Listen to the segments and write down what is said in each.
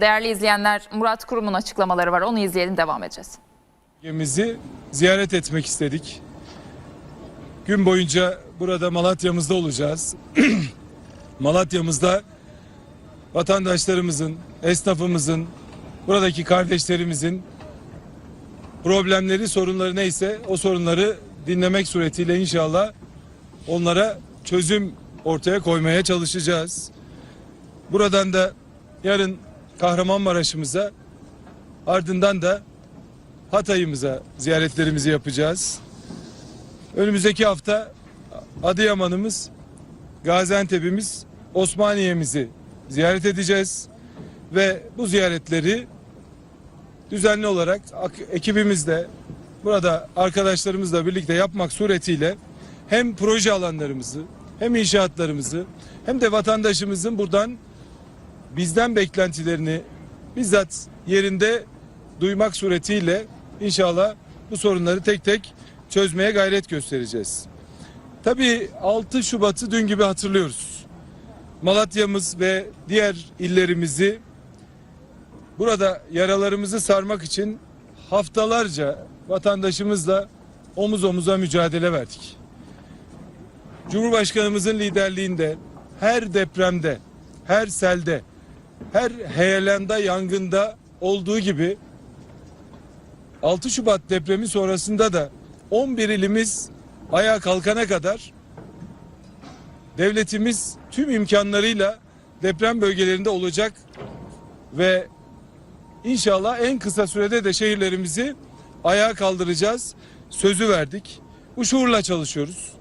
Değerli izleyenler Murat Kurum'un açıklamaları var. Onu izleyelim devam edeceğiz. Bölgemizi ziyaret etmek istedik. Gün boyunca burada Malatya'mızda olacağız. Malatya'mızda vatandaşlarımızın, esnafımızın, buradaki kardeşlerimizin problemleri, sorunları neyse o sorunları dinlemek suretiyle inşallah onlara çözüm ortaya koymaya çalışacağız. Buradan da yarın Kahramanmaraş'ımıza ardından da Hatay'ımıza ziyaretlerimizi yapacağız. Önümüzdeki hafta Adıyaman'ımız, Gaziantep'imiz, Osmaniye'mizi ziyaret edeceğiz. Ve bu ziyaretleri düzenli olarak ak- ekibimizle, burada arkadaşlarımızla birlikte yapmak suretiyle hem proje alanlarımızı, hem inşaatlarımızı, hem de vatandaşımızın buradan bizden beklentilerini bizzat yerinde duymak suretiyle inşallah bu sorunları tek tek çözmeye gayret göstereceğiz. Tabii 6 Şubat'ı dün gibi hatırlıyoruz. Malatya'mız ve diğer illerimizi burada yaralarımızı sarmak için haftalarca vatandaşımızla omuz omuza mücadele verdik. Cumhurbaşkanımızın liderliğinde her depremde, her selde, her heyelanda, yangında olduğu gibi 6 Şubat depremi sonrasında da 11 ilimiz ayağa kalkana kadar devletimiz tüm imkanlarıyla deprem bölgelerinde olacak ve inşallah en kısa sürede de şehirlerimizi ayağa kaldıracağız. Sözü verdik. Bu şuurla çalışıyoruz.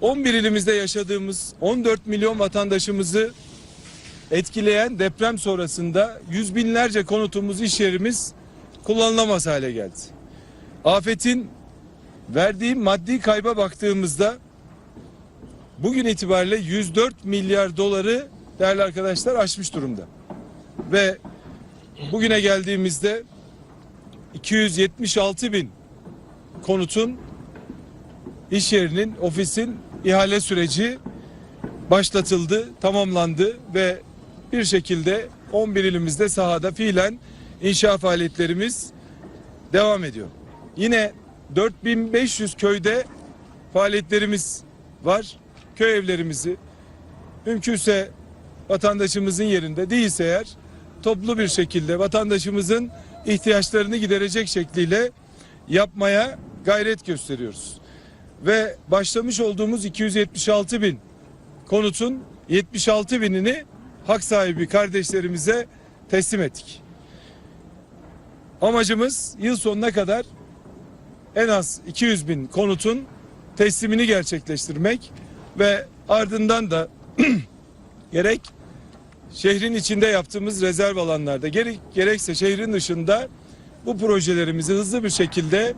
11 ilimizde yaşadığımız 14 milyon vatandaşımızı etkileyen deprem sonrasında yüz binlerce konutumuz, iş yerimiz kullanılamaz hale geldi. Afetin verdiği maddi kayba baktığımızda bugün itibariyle 104 milyar doları değerli arkadaşlar aşmış durumda. Ve bugüne geldiğimizde 276 bin konutun iş yerinin, ofisin ihale süreci başlatıldı, tamamlandı ve bir şekilde 11 ilimizde sahada fiilen inşa faaliyetlerimiz devam ediyor. Yine 4500 köyde faaliyetlerimiz var. Köy evlerimizi mümkünse vatandaşımızın yerinde değilse eğer toplu bir şekilde vatandaşımızın ihtiyaçlarını giderecek şekliyle yapmaya gayret gösteriyoruz. Ve başlamış olduğumuz 276 bin konutun 76 binini hak sahibi kardeşlerimize teslim ettik. Amacımız yıl sonuna kadar en az 200 bin konutun teslimini gerçekleştirmek ve ardından da gerek şehrin içinde yaptığımız rezerv alanlarda gerek, gerekse şehrin dışında bu projelerimizi hızlı bir şekilde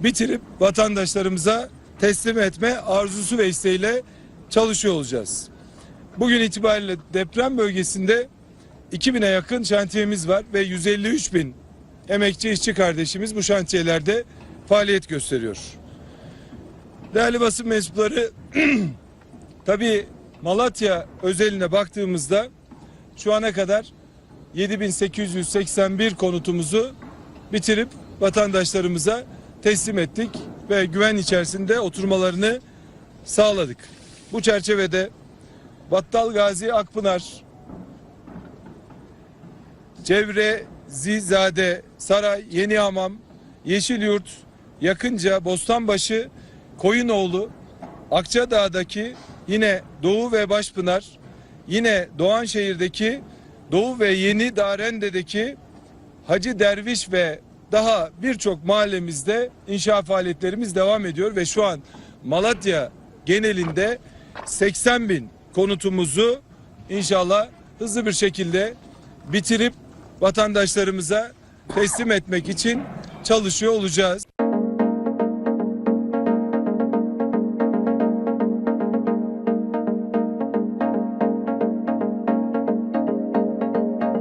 bitirip vatandaşlarımıza teslim etme arzusu ve isteğiyle çalışıyor olacağız. Bugün itibariyle deprem bölgesinde 2000'e yakın şantiyemiz var ve 153 bin emekçi işçi kardeşimiz bu şantiyelerde faaliyet gösteriyor. Değerli basın mensupları tabii Malatya özeline baktığımızda şu ana kadar 7881 konutumuzu bitirip vatandaşlarımıza teslim ettik ve güven içerisinde oturmalarını sağladık. Bu çerçevede Battal Gazi Akpınar, Cevre, Zizade, Saray, Yenihamam, Yeşilyurt, Yakınca, Bostanbaşı, Koyunoğlu, Akçadağ'daki yine Doğu ve Başpınar, yine Doğanşehir'deki Doğu ve Yeni Darende'deki Hacı Derviş ve daha birçok mahallemizde inşa faaliyetlerimiz devam ediyor ve şu an Malatya genelinde 80 bin konutumuzu inşallah hızlı bir şekilde bitirip vatandaşlarımıza teslim etmek için çalışıyor olacağız.